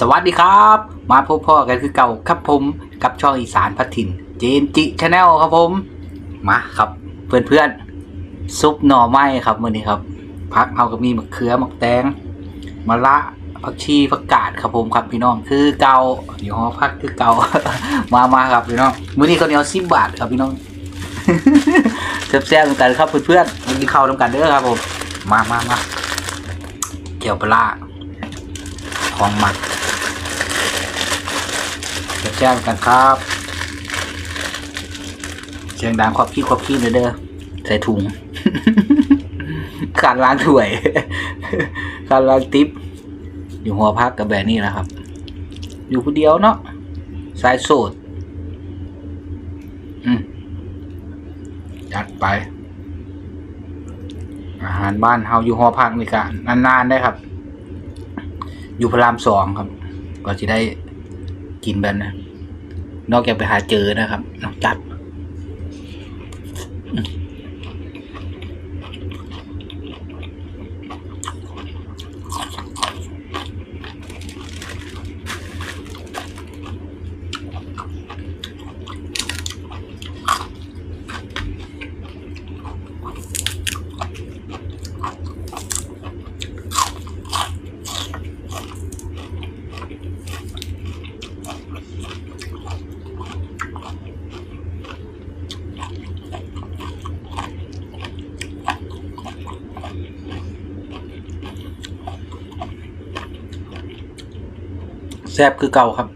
สวัสดีครับ มาพบพ่อกันคือเก่าครับผมกับช่องอีสานพัทิน เจนจิชาแนลครับผม มาครับ เพื่อนเพื่อนซุปหน่อไม้ครับมื้อนี้ครับ พักเอากับมีมะเขือมะแตงมะละผักชีผักกาดครับผมครับพี่น้องคือเก่าอยู่หอพักคือเก่ามามาครับพี่น้องมื้อนี้เขาเนียวสิบบาทครับพี่น้องแซ่บๆกันครับเพื่อนๆมากินข้าวน้ำกันเด้อครับผม มามามาเกี่ยวปลาของหมัก แซ่บๆกันครับ เสียงดังครอบขี้ครอบขี้เลยเด้อใส่ถุงการล้างถ้วยการล้างติ๊บอยู่หัวพักกับแบบนี้แหละครับ อยู่คนเดียวเนาะสายโสดอจัดไป อาหารบ้านเฮาอยู่หอพักนี่กะนานๆได้ครับ อยู่พระรามสองครับ ก็จะได้กินแบบนะน นอกจากไปหาเจอนะครับนอกจัด แซ่บคือเก่าครับ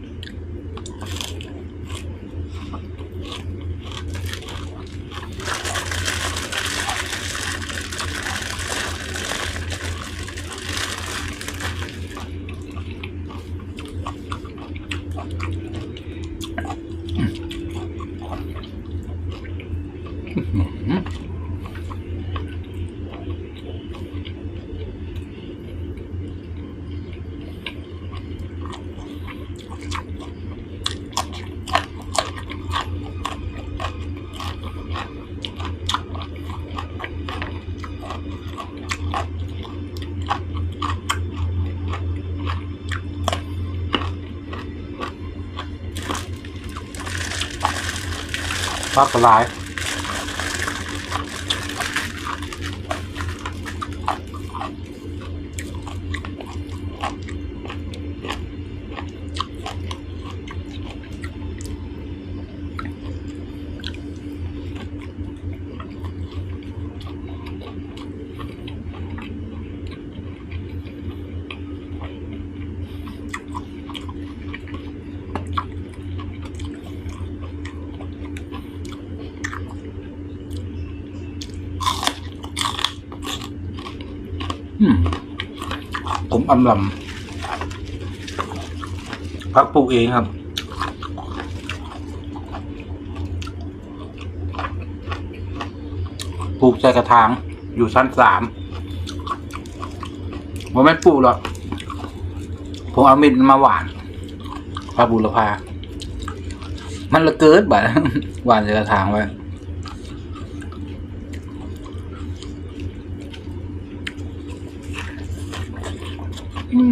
พักกระลาย ผมอำลำพักปลูกเองครับ ปลูกใส่กระถาง อยู่ชั้นสามผมไม่ปลูกหรอก ผมเอามิดมาหวานปลาบุรพามันละเกิดบ่ะหวานใส่กระถางไว้ อื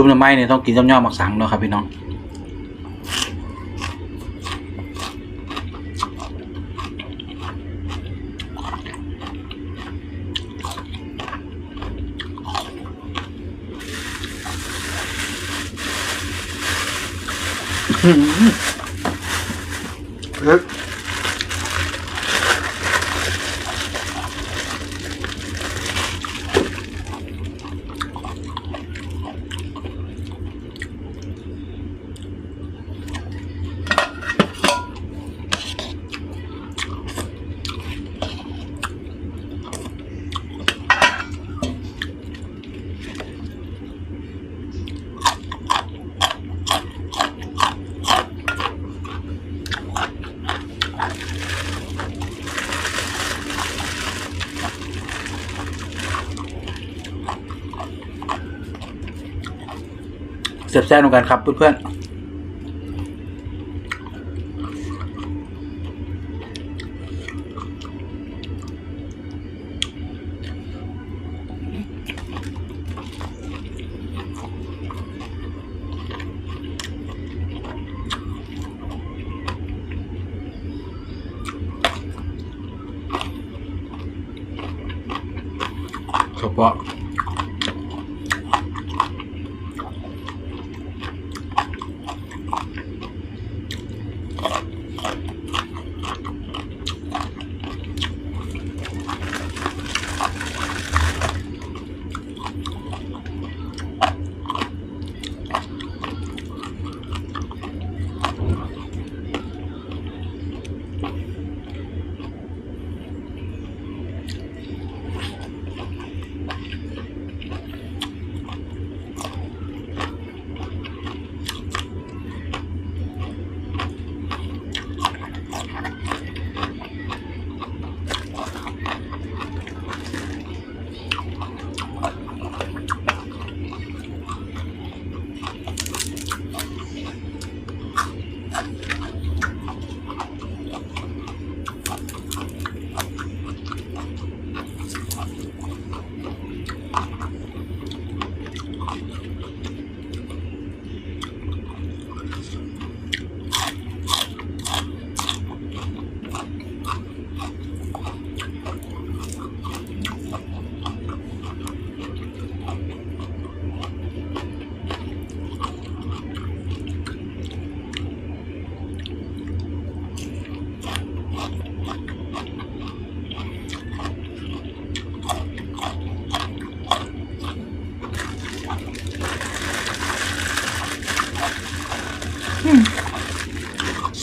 ชุบน้ำไม้เนี่ยต้องกินย่อมๆหมักสังเนาะครับพี่น้องเบแซ่บๆกันครับเพื่อนๆเฉพาะ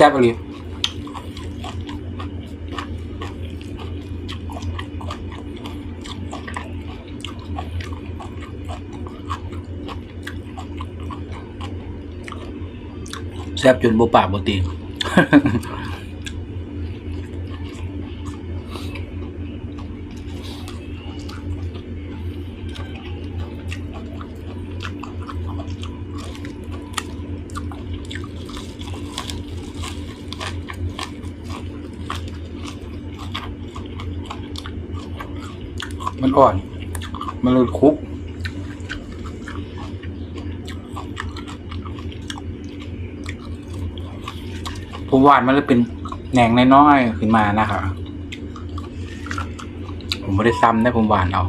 แซ่บอะไรแซ่บจนบ่ปากบ่ตีน มัน อ่อนมันเลยคุก ผมหวานมันเลยเป็นแหนงน้อยๆขึ้นมานะครับ ผมไม่ได้ซ้ำนะผมหวานเอา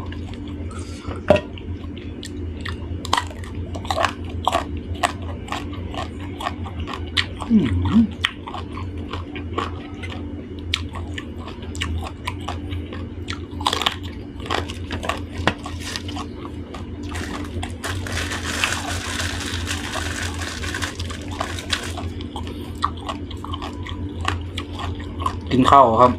เข้าครับ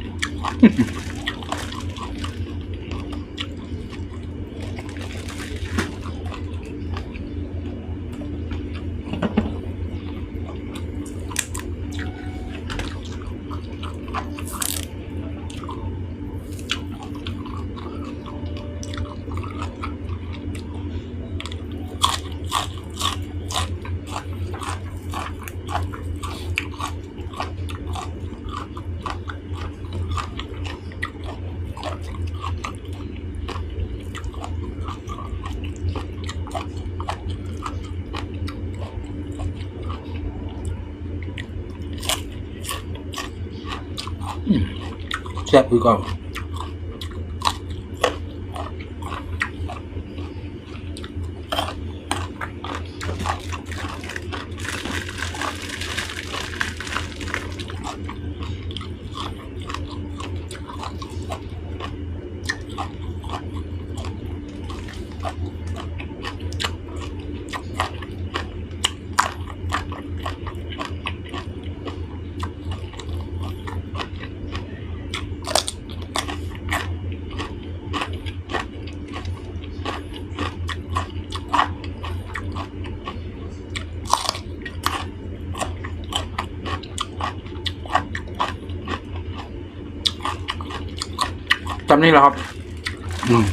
แซ่บคือเก่อ จำนี่แหละครับ อืม